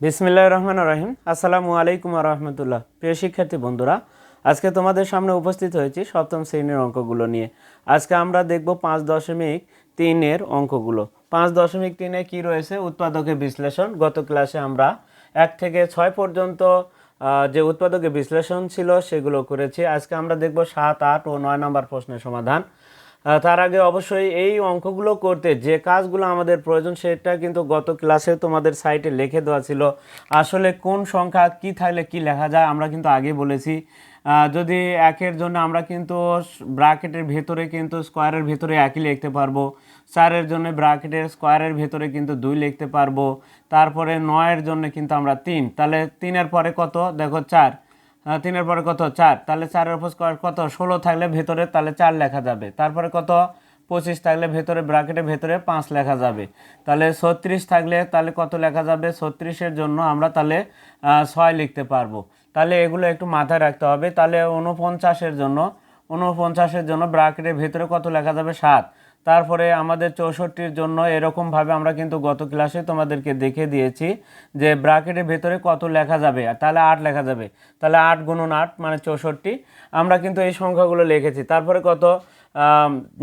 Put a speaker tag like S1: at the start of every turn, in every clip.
S1: বিসমিল্লাহ রহমান রহিম। আসসালামু আলাইকুম রহমতুল্লাহ। প্রিয় শিক্ষার্থী বন্ধুরা, আজকে তোমাদের সামনে উপস্থিত হয়েছি সপ্তম শ্রেণির অঙ্কগুলো নিয়ে। আজকে আমরা দেখব পাঁচ দশমিক তিনের অঙ্কগুলো। পাঁচ দশমিক তিনে কী রয়েছে? উৎপাদকের বিশ্লেষণ। গত ক্লাসে আমরা এক থেকে ছয় পর্যন্ত যে উৎপাদকের বিশ্লেষণ ছিল সেগুলো করেছি। আজকে আমরা দেখব সাত, আট ও নয় নম্বর প্রশ্নের সমাধান। তার আগে অবশ্যই এই অঙ্কগুলো করতে, যে কাজগুলো আমাদের প্রয়োজন সেটা কিন্তু গত ক্লাসে তোমাদের সাইটে লিখে দেওয়া ছিল। আসলে কোন সংখ্যা কি থাকলে কি লেখা যায় আমরা কিন্তু আগে বলেছি। যদি একের জন্য আমরা কিন্তু ব্রাকেটের ভেতরে কিন্তু স্কোয়ারের ভেতরে একই লিখতে পারব। চারের জন্য ব্রাকেটের স্কোয়ারের ভেতরে কিন্তু দুই লিখতে পারব। তারপরে নয়ের জন্য কিন্তু আমরা তিন। তাহলে তিনের পরে কত? দেখো চার। তিনের পরে কত? চার। তাহলে চারের উপর স্কোয়ার কত? ষোলো থাকলে ভেতরে তাহলে চার লেখা যাবে। তারপরে কত? পঁচিশ থাকলে ভেতরে ব্র্যাকেটের ভেতরে পাঁচ লেখা যাবে। তাহলে ছত্রিশ থাকলে তাহলে কত লেখা যাবে? ছত্রিশের জন্য আমরা তাহলে ছয় লিখতে পারব। তাহলে এগুলো একটু মাথায় রাখতে হবে। তাহলে উনপঞ্চাশের জন্য উনপঞ্চাশের জন্য ব্র্যাকেটের ভেতরে কত লেখা যাবে? সাত। তারপরে আমাদের চৌষট্টির জন্য এরকমভাবে আমরা কিন্তু গত ক্লাসে তোমাদেরকে দেখে দিয়েছি যে ব্র্যাকেটের ভেতরে কত লেখা যাবে, আর তাহলে আট লেখা যাবে। তাহলে আট গুণন আট মানে চৌষট্টি। আমরা কিন্তু এই সংখ্যাগুলো লিখেছি। তারপরে কত?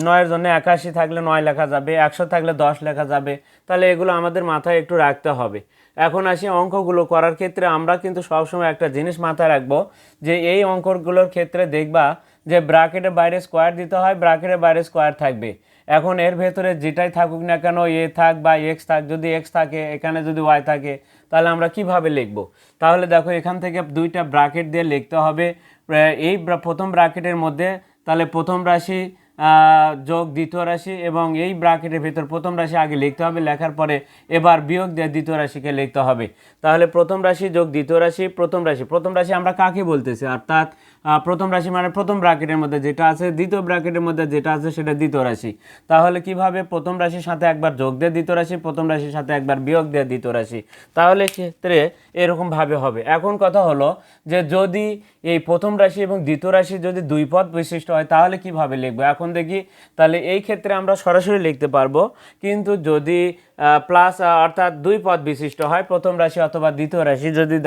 S1: নয়ের জন্য একাশি থাকলে নয় লেখা যাবে, একশো থাকলে দশ লেখা যাবে। তাহলে এগুলো আমাদের মাথায় একটু রাখতে হবে। এখন আসি অঙ্কগুলো করার ক্ষেত্রে আমরা কিন্তু সবসময় একটা জিনিস মাথায় রাখব যে এই অঙ্কগুলোর ক্ষেত্রে দেখবা যে ব্র্যাকেটের বাইরে স্কোয়ার দিতে হয়, ব্র্যাকেটের বাইরে স্কোয়ার থাকবে। এখন এর ভেতরে যেটাই থাকুক না কেন, এ থাক বা এক্স থাক, যদি এক্স থাকে, এখানে যদি ওয়াই থাকে, তাহলে আমরা কীভাবে লিখব? তাহলে দেখো, এখান থেকে দুইটা ব্র্যাকেট দিয়ে লিখতে হবে। এই প্রথম ব্র্যাকেটের মধ্যে, তাহলে প্রথম রাশি যোগ দ্বিতীয় রাশি এবং এই ব্র্যাকেটের ভেতর প্রথম রাশি আগে লিখতে হবে। লেখার পরে এবার বিয়োগ দিয়ে দ্বিতীয় রাশিকে লিখতে হবে। তাহলে প্রথম রাশি যোগ দ্বিতীয় রাশি, প্রথম রাশি প্রথম রাশি আমরা কাকে বলতেছি? অর্থাৎ প্রথম রাশি মানে প্রথম ব্র্যাকেটের মধ্যে যেটা আছে, দ্বিতীয় ব্র্যাকেটের মধ্যে যেটা আছে সেটা দ্বিতীয় রাশি। তাহলে কীভাবে প্রথম রাশির সাথে একবার যোগ দিয়ে দ্বিতীয় রাশি, প্রথম রাশির সাথে একবার বিয়োগ দিয়ে দ্বিতীয় রাশি? তাহলে ক্ষেত্রে এরকম ভাবে হবে। এখন কথা হলো যে যদি এই প্রথম রাশি এবং দ্বিতীয় রাশি যদি দুই পদ বিশিষ্ট হয়, তাহলে কীভাবে লিখব? এখন দেখি। তাহলে এই ক্ষেত্রে আমরা সরাসরি লিখতে পারব, কিন্তু যদি প্লাস অর্থাৎ দুই পদ বিশিষ্ট হয়, প্রথম রাশি অথবা দ্বিতীয় রাশি যদি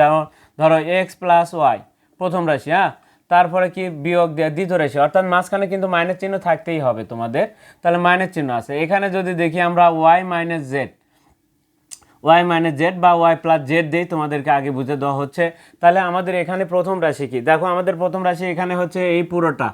S1: ধরো এক্স প্লাস ওয়াই প্রথম রাশি হ্যাঁ? তারপরে কি বিয়োগ দেওয়া দ্বিতীয় রাশি অর্থাৎ মাঝখানে কিন্তু মাইনাস চিহ্ন থাকতেই হবে তোমাদের। তাহলে মাইনাস চিহ্ন আছে। এখানে যদি দেখি আমরা Y minus Z Y minus Z বা ওয়াই প্লাস জেড দিয়েই তোমাদেরকে আগে বুঝে দেওয়া হচ্ছে। তাহলে আমাদের এখানে প্রথম রাশি কি? দেখো আমাদের প্রথম রাশি এখানে হচ্ছে এই পুরোটা।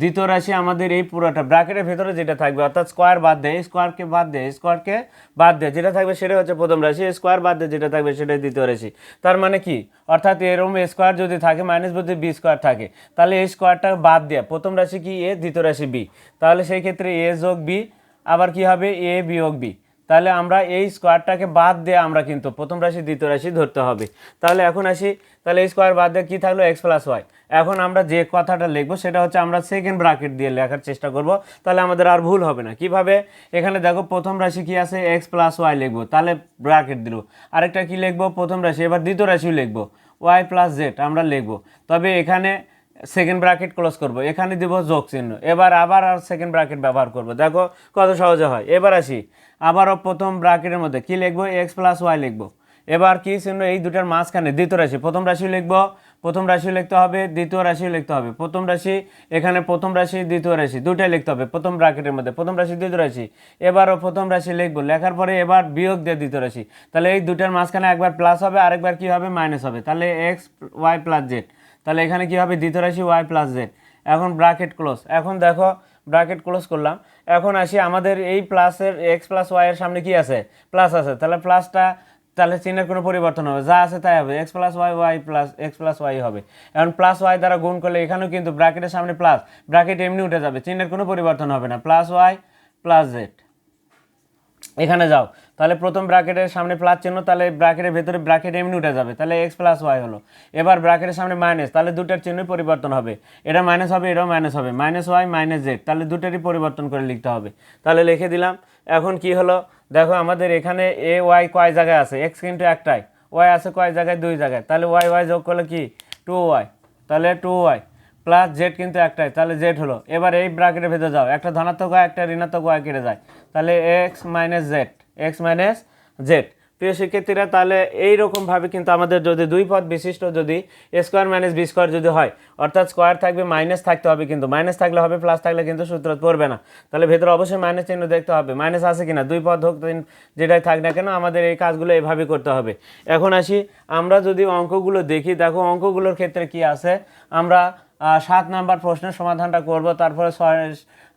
S1: দ্বিতীয় রাশি আমাদের এই পুরোটা ব্র্যাকেটের ভেতরে যেটা থাকবে, অর্থাৎ স্কোয়ার বাদ দেয় স্কোয়ারকে বাদ দেয় স্কোয়ারকে বাদ দেয়, যেটা থাকবে সেটা হচ্ছে প্রথম রাশি স্কোয়ার বাদ দেয়, যেটা থাকবে সেটাই দ্বিতীয় রাশি। তার মানে কি? অর্থাৎ এরম স্কোয়ার যদি থাকে মাইনাস বলতে বি স্কোয়ার থাকে, তাহলে এই স্কোয়ারটা বাদ দেয়। প্রথম রাশি কি এ দ্বিতীয় রাশি বি তাহলে সেই ক্ষেত্রে এ যোগ বি আবার কি হবে? এ বিয়োগ বি তাহলে আমরা এই স্কোয়ারটাকে বাদ দিয়ে আমরা কিন্তু প্রথম রাশি, দ্বিতীয় রাশি ধরতে হবে। তাহলে এখন আসি, তাহলে এই স্কোয়ার বাদ দিয়ে কী থাকল? এক্স প্লাস ওয়াই এখন আমরা যে কথাটা লিখব সেটা হচ্ছে আমরা সেকেন্ড ব্রাকেট দিয়ে লেখার চেষ্টা করব। তাহলে আমাদের আর ভুল হবে না। কীভাবে? এখানে দেখো প্রথম রাশি কি আছে? এক্স প্লাস ওয়াই লিখব। তাহলে ব্রাকেট দিল। আরেকটা কি লিখব? প্রথম রাশি, এবার দ্বিতীয় রাশিও লিখব। ওয়াই প্লাস জেড আমরা লিখব। তবে এখানে সেকেন্ড ব্র্যাকেট ক্লোজ করব। এখানে দিব যোগ চিহ্ন এবার আবার আর সেকেন্ড ব্র্যাকেট ব্যবহার করব। দেখো কত সহজে হয়। এবার আসি। আবারও প্রথম ব্র্যাকেটের মধ্যে কি লিখব? এক্স প্লাস ওয়াই লিখব। এবার কি চিহ্ন এই দুটার মাঝখানে দ্বিতীয় রাশি? প্রথম রাশি লিখব, প্রথম রাশি লিখতে হবে, দ্বিতীয় রাশি লিখতে হবে। প্রথম রাশি, এখানে প্রথম রাশি, দ্বিতীয় রাশি, দুটাই লিখতে হবে প্রথম ব্র্যাকেটের মধ্যে। প্রথম রাশি, দ্বিতীয় রাশি, এবারও প্রথম রাশি লিখব। লেখার পরে এবার বিয়োগ দিয়ে দ্বিতীয় রাশি। তাহলে এই দুটার মাঝখানে একবার প্লাস হবে, আরেকবার কি হবে? মাইনাস হবে। তাহলে এক্স ওয়াই প্লাস জেড তাহলে এখানে কি হবে? দ্বিতীয় রাশি ওয়াই প্লাস জেড এখন ব্র্যাকেট ক্লোজ এখন দেখো ব্র্যাকেট ক্লোজ করলাম। এখন আসি আমাদের এই প্লাসের এক্স প্লাস ওয়াইয়ের সামনে কি আছে? প্লাস আছে। তাহলে প্লাসটা তাহলে চিহ্নের কোনো পরিবর্তন হবে। যা আছে তাই হবে। X plus Y Y plus X plus Y হবে। এখন প্লাস ওয়াই দ্বারা গুণ করলে এখানেও কিন্তু ব্র্যাকেটের সামনে প্লাস ব্র্যাকেট এমনি উঠে যাবে। চিহ্নের কোনো পরিবর্তন হবে না। প্লাস ওয়াই প্লাস জেড এখানে যাও। তাহলে প্রথম ব্র্যাকেটের সামনে প্লাস চিহ্ন, তাহলে ব্র্যাকেটের ভেতরে ব্র্যাকেট এমনি উঠে যাবে। তাহলে এক্স প্লাস ওয়াই হলো। এবার ব্র্যাকেটের সামনে মাইনাস তাহলে দুটার চিহ্নই পরিবর্তন হবে। এটা মাইনাস হবে, এটাও মাইনাস হবে। মাইনাস ওয়াই মাইনাস জেড তাহলে দুটারই পরিবর্তন করে লিখতে হবে। তাহলে লিখে দিলাম, এখন কি হলো? দেখো আমাদের এখানে এ ওয়াই কয় জায়গায় আছে? এক্স কিন্তু একটাই। ওয়াই আছে কয় জায়গায়? দুই জায়গায়। তাহলে ওয়াই ওয়াই যোগ করলে কি? টু ওয়াই তাহলে টু ওয়াই প্লাস জেড কিন্তু একটাই। তাহলে জেড হলো। এবার এই ব্র্যাকেটের ভেতরে যাও। একটা ধনাত্মক ওয়াই একটা ঋণাত্মক ওয়াই কেটে যায়। তাহলে X minus Z X minus Z. প্রিয় শিক্ষার্থীরা, তাহলে এইরকমভাবে কিন্তু আমাদের যদি দুই পদ বিশিষ্ট যদি স্কোয়ার মাইনাস বি স্কোয়ার যদি হয়, অর্থাৎ স্কোয়ার থাকবে, মাইনাস থাকতে হবে কিন্তু, মাইনাস থাকলে হবে, প্লাস থাকলে কিন্তু সূত্র পড়বে না। তাহলে ভেতরে অবশ্যই মাইনাস চিহ্ন দেখতে হবে, মাইনাস আছে কিনা, দুই পদ হোক, তিন যেটাই থাক না কেন, আমাদের এই কাজগুলো এভাবে করতে হবে। এখন আসি, আমরা যদি অঙ্কগুলো দেখি, দেখো অঙ্কগুলোর ক্ষেত্রে কি আছে, আমরা সাত নাম্বার প্রশ্নের সমাধানটা করব, তারপরে ছয়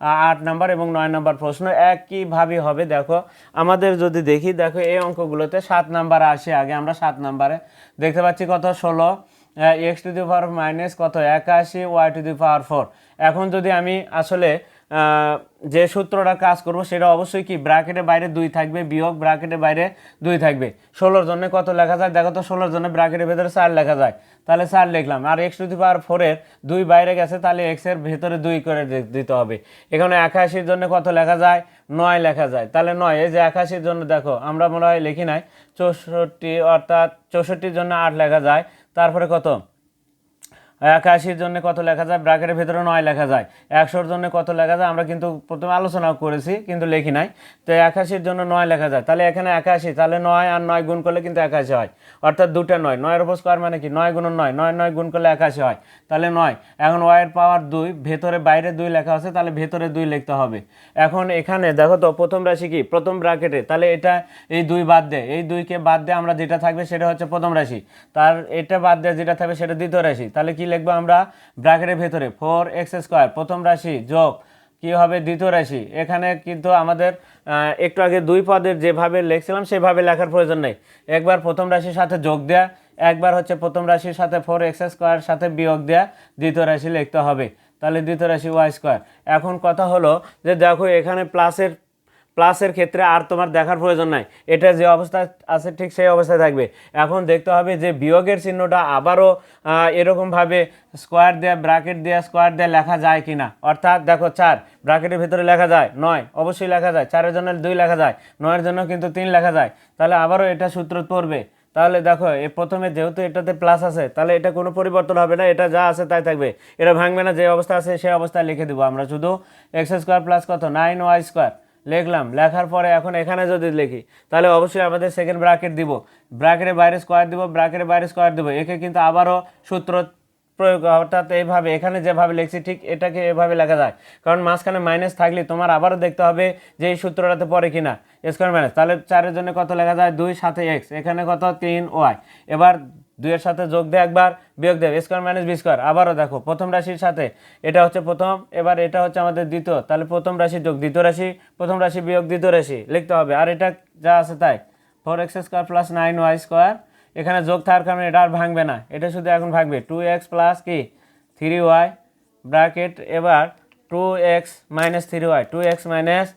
S1: আট নাম্বার এবং নয় নাম্বার প্রশ্ন একইভাবে হবে, দেখো। আমাদের যদি দেখি, দেখো এই অঙ্কগুলোতে সাত নাম্বার আসে আগে, আমরা সাত নাম্বারে। দেখতে পাচ্ছি কত? ষোলো। X to the power minus কত? একাশি Y to the power four এখন যদি আমি আসলে যে সূত্রটা কাজ করব সেটা অবশ্যই কি ব্র্যাকেটের বাইরে দুই থাকবে, বিয়োগ ব্র্যাকেটের বাইরে দুই থাকবে। ষোলোর জন্য কত লেখা যায়? দেখো তো ষোলোর জন্য ব্র্যাকেটের ভেতরে চার লেখা যায়। তাহলে চার লিখলাম। আর এক্স টু দি পাওয়ার ফোরের দুই বাইরে গেছে, তাহলে এক্সের ভেতরে দুই করে দিতে হবে। এখানে একাশির জন্য কত লেখা যায়? নয় লেখা যায়। তাহলে নয়, এই যে একাশির জন্য দেখো, আমরা মনে হয় লিখি নাই। চৌষট্টি অর্থাৎ চৌষট্টির জন্য আট লেখা যায়। তারপরে কত? একাশির জন্য কত লেখা যায়? ব্র্যাকেটের ভেতরে নয় লেখা যায়। একশোর জন্য কত লেখা যায়? আমরা কিন্তু প্রথমে আলোচনা করেছি, কিন্তু লেখি নাই। তো একাশির জন্য নয় লেখা যায়। তাহলে এখানে একাশি, তাহলে নয় আর নয় গুণ করলে কিন্তু একাশি হয়। অর্থাৎ দুটা নয়। নয়ের উপর স্কোয়ার মানে কি? নয় গুণ নয়। নয় নয় গুণ করলে একাশি হয়। তাহলে নয়। এখন ওয়ের পাওয়ার দুই, ভেতরে বাইরে দুই লেখা আছে, তাহলে ভেতরে দুই লিখতে হবে। এখন এখানে দেখো তো, প্রথম রাশি কি? প্রথম ব্র্যাকেটে। তাহলে এটা এই দুই বাদ দে। এই দুইকে বাদ দিয়ে আমরা যেটা থাকবে সেটা হচ্ছে প্রথম রাশি। তার এটা বাদ দিয়ে যেটা থাকবে সেটা দ্বিতীয় রাশি। তাহলে কি লিখব আমরা ব্র্যাকেটের ভেতরে ফোর এক্স স্কোয়ার প্রথম রাশি যোগ, কি হবে? দ্বিতীয় রাশি। এখানে কিন্তু আমাদের একটু আগে দুই পদের যেভাবে লিখছিলাম, সেভাবে লেখার প্রয়োজন নেই। একবার প্রথম রাশির সাথে যোগ দেয়া, একবার হচ্ছে প্রথম রাশির সাথে ফোর এক্স স্কোয়ার সাথে বিয়োগ দেয়া, দ্বিতীয় রাশি লিখতে হবে। তাহলে দ্বিতীয় রাশি ওয়াই স্কোয়ার এখন কথা হলো যে দেখো, এখানে প্লাসের প্লাসের ক্ষেত্রে আর তোমার দেখার প্রয়োজন নাই। এটা যে অবস্থা আছে, ঠিক সেই অবস্থায় থাকবে। এখন দেখতে হবে যে বিয়োগের চিহ্নটা আবারও এরকমভাবে স্কোয়ার দেয়া ব্র্যাকেট দেয়া স্কোয়ার দেয়া লেখা যায় কি না অর্থাৎ দেখো চার ব্র্যাকেটের ভিতরে লেখা যায় নয়, অবশ্যই লেখা যায়। চারের জন্য দুই লেখা যায়, নয়ের জন্য কিন্তু তিন লেখা যায়। তাহলে আবারও এটা সূত্র পড়বে। তাহলে দেখো, এ প্রথমে যেহেতু এটাতে প্লাস আছে, তাহলে এটা কোনো পরিবর্তন হবে না, এটা যা আছে তাই থাকবে। এটা ভাঙবে না, যে অবস্থা আছে সেই অবস্থায় লিখে দেবো আমরা। শুধু এক্স স্কোয়ার প্লাস কত? নাইন ওয়াই স্কোয়ার লিখলাম। লেখার পরে এখন এখানে যদি লিখি, তাহলে অবশ্যই আমাদের সেকেন্ড ব্র্যাকেট দিব। ব্র্যাকেটের বাইরে স্কোয়ার দিব ব্র্যাকেটের বাইরে স্কোয়ার দিব। একে কিন্তু আবারও সূত্র প্রয়োগ, অর্থাৎ এইভাবে, এখানে যেভাবে লিখছি, ঠিক এটাকে এভাবে লেখা যায়। কারণ মাঝখানে মাইনাস থাকলে তোমার আবারও দেখতে হবে যে এই সূত্রটাতে পড়ে কিনা স্কোয়ার মাইনাস তাহলে চারের জন্য কত লেখা যায়? দুই, সাথে এক্স এখানে কত? তিন ওয়াই এবার দুইয়ের সাথে যোগ দেয় একবার, বিয়োগ দেবে স্কোয়ার মাইনাস বি স্কোয়ার আবারও দেখো, প্রথম রাশির সাথে, এটা হচ্ছে প্রথম, এবার এটা হচ্ছে আমাদের দ্বিতীয়। তাহলে প্রথম রাশি যোগ, দ্বিতীয় রাশি, প্রথম রাশি বিয়োগ, দ্বিতীয় রাশি, লিখতে হবে। আর এটা যা আছে তাই four X square plus nine Y square এখানে যোগ থাকার কারণে এটা আর ভাঙবে না, এটা শুধু এখন ভাঙবে। টু এক্স প্লাস কি? থ্রি ওয়াই ব্র্যাকেট এবার two X minus three Y two X minus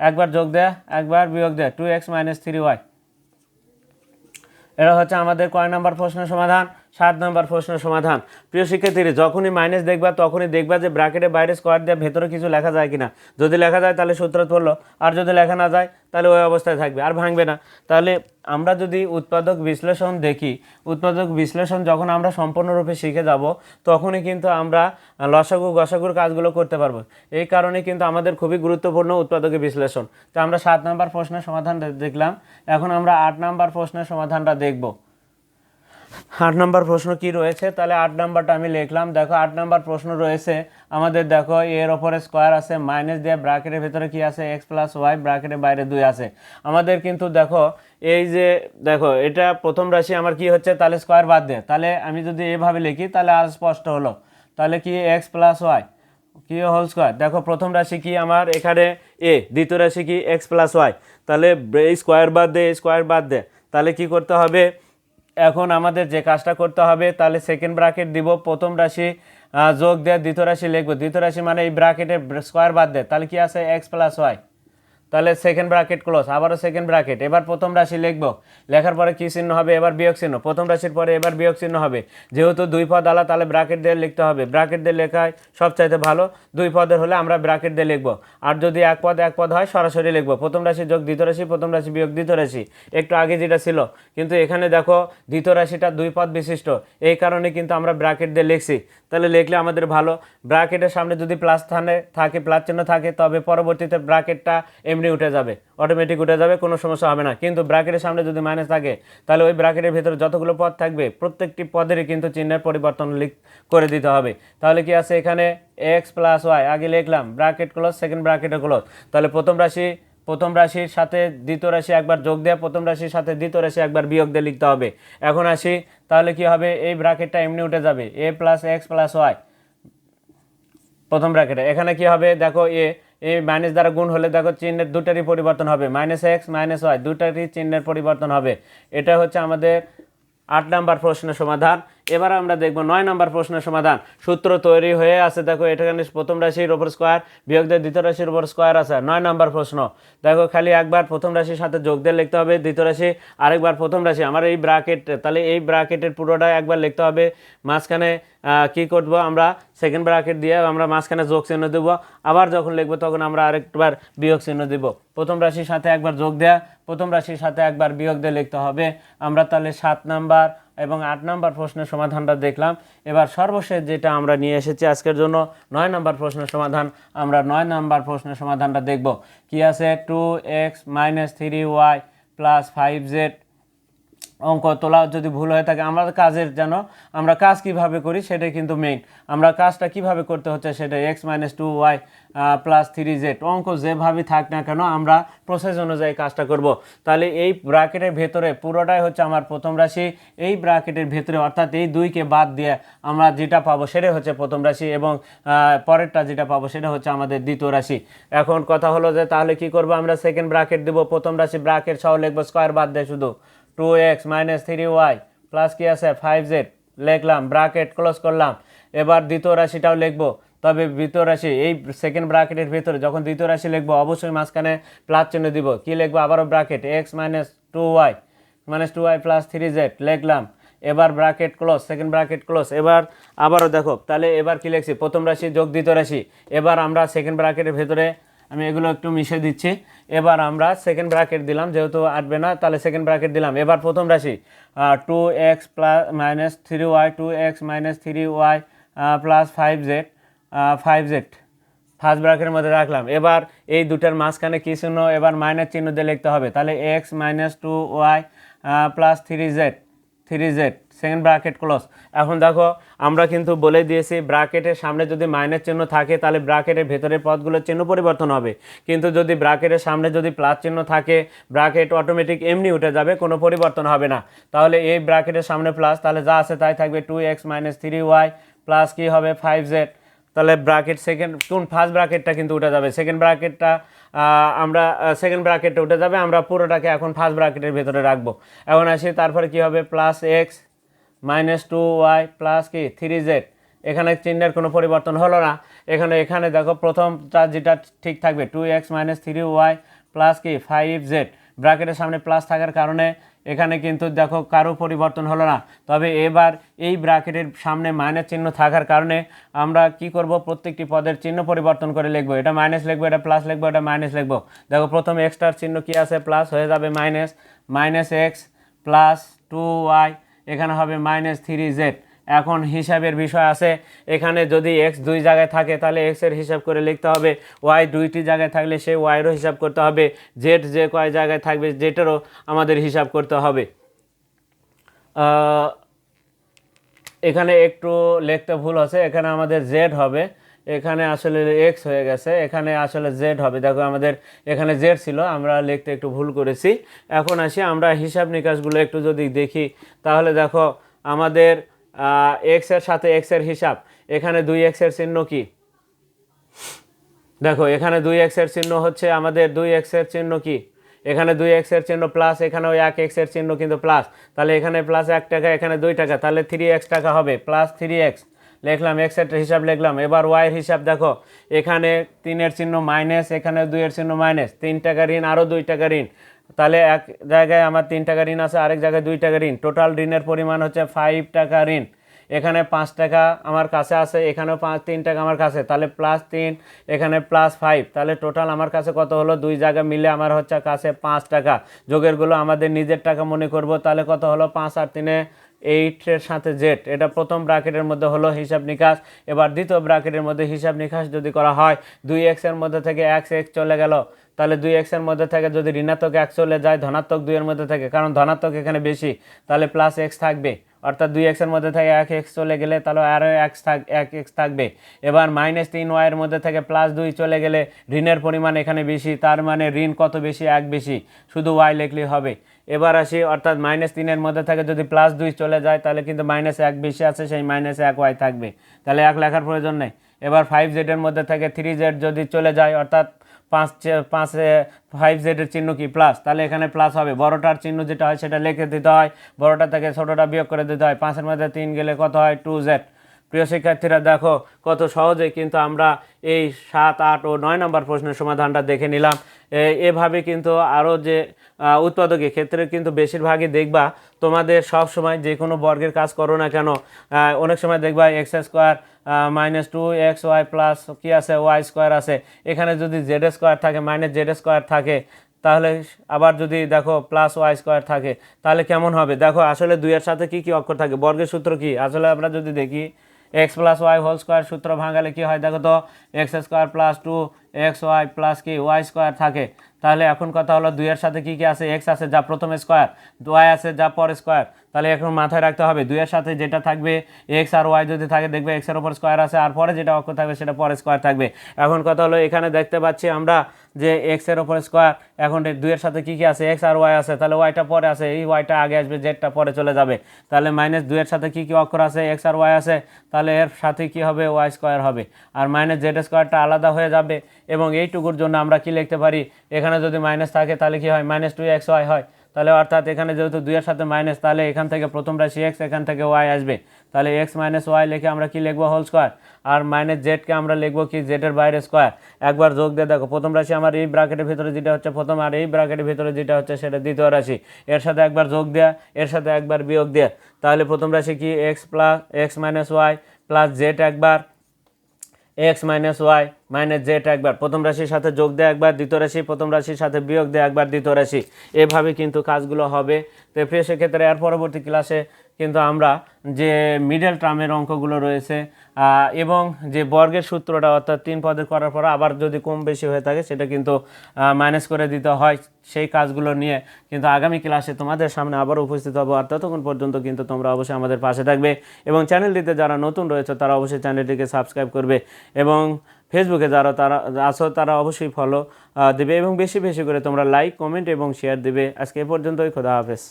S1: একবার যোগ দেয় একবার বিয়োগ দেয় two X minus three Y এটা হচ্ছে আমাদের কয় নাম্বার প্রশ্নের সমাধান? সাত নম্বর প্রশ্নের সমাধান। প্রিয় শিক্ষার্থীরা, যখনই মাইনাস দেখবা, তখনই দেখবা যে ব্র্যাকেটের বাইরে স্কোয়ার দিয়ে ভেতরে কিছু লেখা যায় কিনা। যদি লেখা যায়, তাহলে সূত্র পড়ল আর যদি লেখা না যায়, তাহলে ওই অবস্থায় থাকবে, আর ভাঙবে না। তাহলে আমরা যদি উৎপাদক বিশ্লেষণ দেখি, উৎপাদক বিশ্লেষণ যখন আমরা সম্পূর্ণরূপে শিখে যাব, তখনই কিন্তু আমরা লসাগু গসাগুর কাজগুলো করতে পারব। এই কারণে কিন্তু আমাদের খুবই গুরুত্বপূর্ণ উৎপাদকের বিশ্লেষণ। তো আমরা সাত নম্বর প্রশ্নের সমাধান দেখলাম। এখন আমরা আট নম্বর প্রশ্নের সমাধানটা দেখব। আট নাম্বার প্রশ্ন কি রয়েছে? তাহলে আট নাম্বারটা আমি লিখলাম। দেখো, আট নাম্বার প্রশ্ন রয়েছে, আমাদের দেখো এর ওপরে স্কোয়ার আছে মাইনাস দিয়ে ব্র্যাকেটের ভিতরে কি আছে? এক্স প্লাস ওয়াই ব্র্যাকেটের বাইরে দুই আছে। আমাদের কিন্তু দেখো, এই যে দেখো, এটা প্রথম রাশি আমার কি হচ্ছে? তাহলে স্কোয়ার বাদ দে। তাহলে আমি যদি এভাবে লিখি, তাহলে আর স্পষ্ট হলো। তাহলে কি এক্স প্লাস ওয়াই কি হোল স্কোয়ার দেখো, প্রথম রাশি কি আমার? এখানে এ দ্বিতীয় রাশি কি এক্স প্লাস ওয়াই তাহলে স্কোয়ার বাদ দে স্কোয়ার বাদ দে। তাহলে কি করতে হবে? এখন আমাদের যে কাজটা করতে হবে, তাহলে সেকেন্ড ব্রাকেট দিব। প্রথম রাশি যোগ দেয় দ্বিতীয় রাশি লিখব। দ্বিতীয় রাশি মানে এই ব্রাকেটের স্কোয়ার বাদ দেয় তাহলে কি আছে? এক্স প্লাস ওয়াই তাহলে সেকেন্ড ব্র্যাকেট ক্লোজ আবারও সেকেন্ড ব্র্যাকেট এবার প্রথম রাশি লিখব। লেখার পরে কী চিহ্ন হবে? এবার বিয়োগ চিহ্ন। প্রথম রাশির পরে এবার বিয়োগ চিহ্ন হবে। যেহেতু দুই পদ আলা তাহলে ব্র্যাকেট দিয়ে লিখতে হবে। ব্র্যাকেট দিয়ে লেখায় সবচাইতে ভালো দুই পদের হলে আমরা ব্র্যাকেট দিয়ে লিখব। আর যদি এক পদ এক পদ হয়, সরাসরি লিখব। প্রথম রাশি যোগ দ্বিতীয় রাশি, প্রথম রাশি বিয়োগ দ্বিতীয় রাশি। একটু আগে যেটা ছিল, কিন্তু এখানে দেখো দ্বিতীয় রাশিটা দুই পদ বিশিষ্ট। এই কারণে কিন্তু আমরা ব্র্যাকেট দিয়ে লিখছি। তাহলে লিখলে আমাদের ভালো। ব্র্যাকেটের সামনে যদি প্লাস স্থানে থাকে প্লাস চিহ্ন থাকে, তবে পরবর্তীতে ব্র্যাকেটটা এমনি উঠে যাবে অটোমেটিক উঠে যাবে, কোনো সমস্যা হবে না। কিন্তু ব্র্যাকেটের সামনে যদি মাইনাস থাকে, তাহলে ওই ব্র্যাকেটের ভিতরে যতগুলো পদ থাকবে, প্রত্যেকটি পদেরই কিন্তু চিহ্নের পরিবর্তন লিখ, করে দিতে হবে। তাহলে কি আছে এখানে? এক্স প্লাস ওয়াই আগে লিখলাম ব্র্যাকেট ক্লোজ সেকেন্ড ব্র্যাকেটে ক্লোজ তাহলে প্রথম রাশি, প্রথম রাশির সাথে দ্বিতীয় রাশি একবার যোগ দেওয়া প্রথম রাশির সাথে দ্বিতীয় রাশি একবার বিয়োগ দিয়ে লিখতে হবে। এখন আসি, তাহলে কি হবে? এই ব্র্যাকেটটা এমনি উঠে যাবে এ প্লাস এক্স প্লাস ওয়াই প্রথম ব্র্যাকেটে এখানে কি হবে? দেখো এ এই মাইনাস দ্বারা গুণ হলে দেখো চিহ্নের দুটারই পরিবর্তন হবে। মাইনাস এক্স মাইনাস ওয়াই দুটারই চিহ্নের পরিবর্তন হবে। এটা হচ্ছে আমাদের আট নাম্বার প্রশ্নের সমাধান। এবার আমরা দেখব নয় নম্বর প্রশ্নের সমাধান। সূত্র তৈরি হয়ে আছে, দেখো, এখানে প্রথম রাশির ওপর স্কোয়ার বিয়োগ দিয়ে দ্বিতীয় রাশির উপর স্কোয়ার আছে। নয় নম্বর প্রশ্ন, দেখো, খালি একবার প্রথম রাশির সাথে যোগ দিয়ে লিখতে হবে, দ্বিতীয় রাশি, আরেকবার প্রথম রাশি। আমার এই ব্রাকেট তাহলে এই ব্রাকেটের পুরোটা একবার লিখতে হবে। মাঝখানে কি করব আমরা? সেকেন্ড ব্রাকেট দিয়ে আমরা মাঝখানে যোগ চিহ্ন দেবো। আবার যখন লিখব, তখন আমরা আরেকবার বিয়োগ চিহ্ন দেব। প্রথম রাশির সাথে একবার যোগ দেয়া, প্রথম রাশির সাথে একবার বিয়োগ দিয়ে লিখতে হবে। আমরা তাহলে সাত নাম্বার এবং আট নম্বর প্রশ্নের সমাধানটা দেখলাম। এবার সর্বশেষ যেটা আমরা নিয়ে এসেছি আজকের জন্য, নয় নম্বর প্রশ্নের সমাধান, আমরা নয় নম্বর প্রশ্নের সমাধানটা দেখব। কি আছে? Two X minus three Y plus five Z অঙ্ক তোলা যদি ভুল হয়ে থাকে, আমরা কাজের যেন, আমরা কাজ কীভাবে করি সেটাই কিন্তু মেইন আমরা কাজটা কীভাবে করতে হচ্ছে সেটা X minus two Y plus three Z অঙ্ক যেভাবে থাক না কেন, আমরা প্রসেস অনুযায়ী কাজটা করব। তাহলে এই ব্র্যাকেটের ভেতরে পুরোটাই হচ্ছে আমার প্রথম রাশি। এই ব্র্যাকেটের ভেতরে অর্থাৎ এই দুইকে বাদ দিয়ে আমরা যেটা পাবো সেটাই হচ্ছে প্রথম রাশি এবং পরেরটা যেটা পাবো সেটা হচ্ছে আমাদের দ্বিতীয় রাশি। এখন কথা হলো যে তাহলে কি করব আমরা? সেকেন্ড ব্র্যাকেট দেবো, প্রথম রাশি ব্র্যাকেট সহ লিখব স্কোয়ার বাদ দেয় শুধু। Two X minus three Y plus কি আছে? ফাইভ জেড লিখলাম ব্রাকেট ক্লোজ করলাম। এবার দ্বিতীয় রাশিটাও লিখব। তবে দ্বিতীয় রাশি, এই সেকেন্ড ব্রাকেটের ভিতরে যখন দ্বিতীয় রাশি লিখব, অবশ্যই মাঝখানে প্লাস চিহ্ন দিব। কি লিখব? আবারও bracket X minus two Y minus two Y plus three Z লিখলাম। এবার bracket close second bracket close এবার আবারও দেখো, তাহলে এবার কি লিখছি? প্রথম রাশি যোগ দ্বিতীয় রাশি। এবার আমরা সেকেন্ড ব্রাকেটের ভেতরে, আমি এগুলো একটু মিশে দিচ্ছি। এবার আমরা সেকেন্ড ব্র্যাকেট দিলাম, যেহেতু আটবে না, তাহলে সেকেন্ড ব্র্যাকেট দিলাম। এবার প্রথম রাশি two X plus minus three Y two X minus three Y plus five Z five Z first ব্র্যাকেটের মধ্যে রাখলাম। এবার এই দুটার মাঝখানে কী চিহ্ন? এবার মাইনাস চিহ্ন দিয়ে লিখতে হবে। তাহলে X minus two Y plus three Z three Z second bracket close এখন দেখো, আমরা কিন্তু বলে দিয়েছি ব্র্যাকেটের সামনে যদি মাইনাস চিহ্ন থাকে, তাহলে ব্র্যাকেটের ভেতরের পদগুলোর চিহ্ন পরিবর্তন হবে। কিন্তু যদি ব্র্যাকেটের সামনে যদি প্লাস চিহ্ন থাকে ব্র্যাকেট অটোমেটিক এমনি উঠে যাবে, কোনো পরিবর্তন হবে না। তাহলে এই ব্র্যাকেটের সামনে প্লাস তাহলে যা আছে তাই থাকবে two X minus three Y plus কী হবে ফাইভ জেড তাহলে ব্র্যাকেট সেকেন্ড কোন ফার্স্ট ব্র্যাকেটটা কিন্তু উঠে যাবে? সেকেন্ড ব্র্যাকেটটা আমরা সেকেন্ড ব্র্যাকেটটা উঠে যাবে, আমরা পুরোটাকে এখন ফার্স্ট ব্র্যাকেটের ভেতরে রাখব। এখন আসি, তারপরে কি হবে? Plus X minus two Y plus কি? Three Z. এখানে চিহ্নের কোনো পরিবর্তন হলো না। এখানে এখানে দেখো প্রথমটা যেটা ঠিক থাকবে two X minus three Y plus কি? ফাইভ জেড ব্র্যাকেটের সামনে প্লাস থাকার কারণে এখানে কিন্তু দেখো কারও পরিবর্তন হলো না। তবে এবার এই ব্র্যাকেটের সামনে মাইনাস চিহ্ন থাকার কারণে আমরা কি করব? প্রত্যেকটি পদের চিহ্ন পরিবর্তন করে লিখব। এটা মাইনাস লিখব, এটা প্লাস লিখব, এটা মাইনাস লিখব। দেখো প্রথম এক্সট্রার চিহ্ন কি আছে? প্লাস হয়ে যাবে minus minus X plus two Y এখানে হবে মাইনাস থ্রি জেড এখন হিসাবের বিষয় আছে, এখানে যদি এক্স দুই জায়গায় থাকে, তাহলে এক্সের হিসাব করে লিখতে হবে। ওয়াই দুইটি জায়গায় থাকলে সেই ওয়াইয়েরও হিসাব করতে হবে। জেড যে কয় জায়গায় থাকবে জেটেরও আমাদের হিসাব করতে হবে। এখানে একটু লিখতে ভুল আছে, এখানে আমাদের জেড হবে। এখানে আসলে এক্স হয়ে গেছে, এখানে আসলে জেড হবে। দেখো আমাদের এখানে জেড ছিল, আমরা লিখতে একটু ভুল করেছি। এখন আসি, আমরা হিসাব নিকাশগুলো একটু যদি দেখি, তাহলে দেখো আমাদের এক্সের সাথে এক্সের হিসাব, এখানে দুই এক্সের চিহ্ন কি? দেখো, এখানে দুই এক্সের চিহ্ন হচ্ছে আমাদের দুই এক্সের চিহ্ন কি? এখানে দুই এক্সের চিহ্ন প্লাস এখানেও এক এক্সের চিহ্ন কিন্তু প্লাস তাহলে এখানে প্লাস এক টাকা, এখানে দুই টাকা, তাহলে থ্রি এক্স টাকা হবে প্লাস থ্রি এক্স লিখলাম এক্সের হিসাব লিখলাম। এবার ওয়াইয়ের হিসাব দেখো, এখানে তিনের চিহ্ন মাইনাস এখানে দুইয়ের চিহ্ন মাইনাস তিন টাকা ঋণ আরও দুই টাকা ঋণ। তাহলে এক জায়গায় আমার তিন টাকা ঋণ আছে, আরেক জায়গায় দুই টাকা ঋণ। টোটাল ঋণের পরিমাণ হচ্ছে ফাইভ টাকা ঋণ। এখানে পাঁচ টাকা আমার কাছে আছে, এখানেও পাঁচ, তিন টাকা আমার কাছে। তাহলে প্লাস তিন, এখানে প্লাস ফাইভ তাহলে টোটাল আমার কাছে কত হলো? দুই জায়গা মিলে আমার হচ্ছে কাছে পাঁচ টাকা। যোগেরগুলো আমাদের নিজের টাকা মনে করব, তাহলে কত হলো? পাঁচ আর তিনে এইটের সাথে জেড এটা প্রথম ব্র্যাকেটের মধ্যে হলো হিসাব নিকাশ। এবার দ্বিতীয় ব্র্যাকেটের মধ্যে হিসাব নিকাশ যদি করা হয়, দুই এক্সের মধ্যে থেকে এক্স এক্স চলে গেল। তাহলে দুই এক্সের মধ্যে থেকে যদি ঋণাত্মক এক চলে যায়, ধনাত্মক দুইয়ের মধ্যে থেকে, কারণ ধনাত্মক এখানে বেশি, তাহলে প্লাস এক্স থাকবে। অর্থাৎ দুই এক্সের মধ্যে থেকে এক এক্স চলে গেলে তাহলে আরও এক্স থাক এক এক্স থাকবে। এবার মাইনাস তিন ওয়াইয়ের মধ্যে থেকে প্লাস দুই চলে গেলে ঋণের পরিমাণ এখানে বেশি, তার মানে ঋণ কত বেশি? এক বেশি। শুধু ওয়াই লিখলেই হবে। এবার আসি, অর্থাৎ মাইনাস তিনের মধ্যে থেকে যদি প্লাস দুই চলে যায়, তাহলে কিন্তু মাইনাস এক বেশি আছে, সেই মাইনাস এক ওয়াই থাকবে। তাহলে এক লেখার প্রয়োজন নেই। এবার ফাইভ জেডের মধ্যে থেকে থ্রি জেড যদি চলে যায়, অর্থাৎ পাঁচ পাঁচে ফাইভ জেডের চিহ্ন কি? প্লাস তাহলে এখানে প্লাস হবে। বড়টার চিহ্ন যেটা হয় সেটা লিখে দিতে হয়। বড়টা থেকে ছোটোটা বিয়োগ করে দিতে হয়। পাঁচের মধ্যে তিন গেলে কত হয়? টু জেড প্রিয় শিক্ষার্থীরা, দেখো কত সহজে কিন্তু আমরা এই সাত, আট ও নয় নম্বর প্রশ্নের সমাধানটা দেখে নিলাম। এভাবে কিন্তু আরও যে উৎপাদকের ক্ষেত্রে কিন্তু বেশিরভাগই দেখবা তোমাদের সব সময় যে কোনো বর্গের কাজ করো না কেন অনেক সময় দেখবা X square minus two X Y plus কী আছে, ওয়াই স্কোয়ার আছে। এখানে যদি জেড স্কোয়ার থাকে, মাইনাস জেড স্কোয়ার থাকে, তাহলে আবার যদি দেখো প্লাস ওয়াই স্কোয়ার থাকে, তাহলে কেমন হবে? দেখো আসলে দুইয়ের সাথে কি কি অক্ষর থাকে? বর্গের সূত্র কি? আসলে আমরা যদি দেখি X plus Y whole square সূত্র ভাঙালে কী হয়? দেখো তো X square plus two X Y plus কি ওয়াই স্কোয়ার থাকে। তাহলে এখন কথা হলো দুইয়ের সাথে কি কি আছে? এক্স আছে যা প্রথম স্কোয়ার ওয়াই আছে যা পর স্কোয়ার তাহলে এখন মাথায় রাখতে হবে দুইয়ের সাথে যেটা থাকবে এক্স আর ওয়াই যদি থাকে, দেখবে এক্সের ওপর স্কোয়ার আছে আর পরে যেটা অক্ষর থাকবে সেটা পরে স্কোয়ার থাকবে। এখন কথা হলো এখানে দেখতে পাচ্ছি আমরা যে এক্সের ওপর স্কোয়ার এখন দুইয়ের সাথে কি কি আছে? এক্স আর ওয়াই আছে, তাহলে ওয়াইটা পরে আছে, এই ওয়াইটা আগে আসবে জেডটা পরে চলে যাবে। তাহলে মাইনাস দুইয়ের সাথে কি কি অক্ষর আছে? এক্স আর ওয়াই আছে, তাহলে এর সাথে কি হবে? ওয়াই স্কোয়ার হবে। আর মাইনাস জেড স্কোয়ারটা আলাদা হয়ে যাবে। এবং এইটুকুর জন্য আমরা কি লিখতে পারি? এখানে যদি মাইনাস থাকে তাহলে কি হয়? মাইনাস টু এক্স ওয়াই হয়। তাহলে অর্থাৎ এখানে যেহেতু দুইয়ের সাথে মাইনাস তাহলে এখান থেকে প্রথম রাশি এক্স এখান থেকে ওয়াই আসবে। তাহলে এক্স মাইনাস ওয়াই লিখে আমরা কি লিখব? হোল স্কোয়ার আর মাইনাস জেডকে আমরা লিখব কি? জেডের বাইরে স্কোয়ার একবার যোগ দিয়ে দেখো, প্রথম রাশি আমার এই ব্র্যাকেটের ভিতরে যেটা হচ্ছে প্রথম আর এই ব্র্যাকেটের ভিতরে যেটা হচ্ছে সেটা দ্বিতীয় রাশি। এর সাথে একবার যোগ দেয়া, এর সাথে একবার বিয়োগ দেয়া। তাহলে প্রথম রাশি কি? X plus X minus Y plus Z একবার X minus Y minus Z একবার প্রথম রাশির সাথে যোগ দেয় একবার, দ্বিতীয় রাশি প্রথম রাশির সাথে বিয়োগ দেয় একবার, দ্বিতীয় রাশি। এভাবে কিন্তু কাজগুলো হবে। তো প্রিয়, সেক্ষেত্রে এর পরবর্তী ক্লাসে কিন্তু আমরা যে মিডল টার্মের অঙ্কগুলো রয়েছে এবং যে বর্গের সূত্রটা অর্থাৎ তিন পদের করার পর আবার যদি কম বেশি হয়ে থাকে, সেটা কিন্তু মাইনাস করে দিতে হয়। সেই কাজগুলো নিয়ে কিন্তু আগামী ক্লাসে তোমাদের সামনে আবার উপস্থিত হব। আর ততক্ষণ পর্যন্ত কিন্তু তোমরা অবশ্যই আমাদের পাশে থাকবে। এবং চ্যানেলটিতে যারা নতুন রয়েছে, তারা অবশ্যই চ্যানেলটিকে সাবস্ক্রাইব করবে। এবং ফেসবুকে যারা তারা আছো, তারা অবশ্যই ফলো দেবে এবং বেশি বেশি করে তোমরা লাইক কমেন্ট এবং শেয়ার দেবে। আজকে এ পর্যন্তই, খোদা হাফেজ।